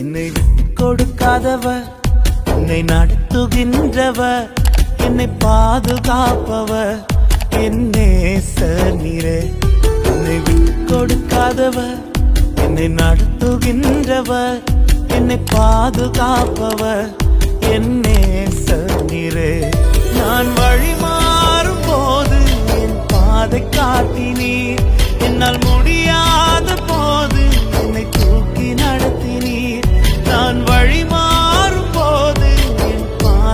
என்னை கொடுக்காதவர் என்னை நடத்துகின்றவர். என்னை பாதுகாப்பவர். என்னே சனிரே என்னை விட்டு கொடுக்காதவ என்னை நடத்துகின்றவ என்னை பாதுகாப்பவ என்னே சனிரே நான் வழி மாறும் போது என் பாதை காட்டினீர். என்னால்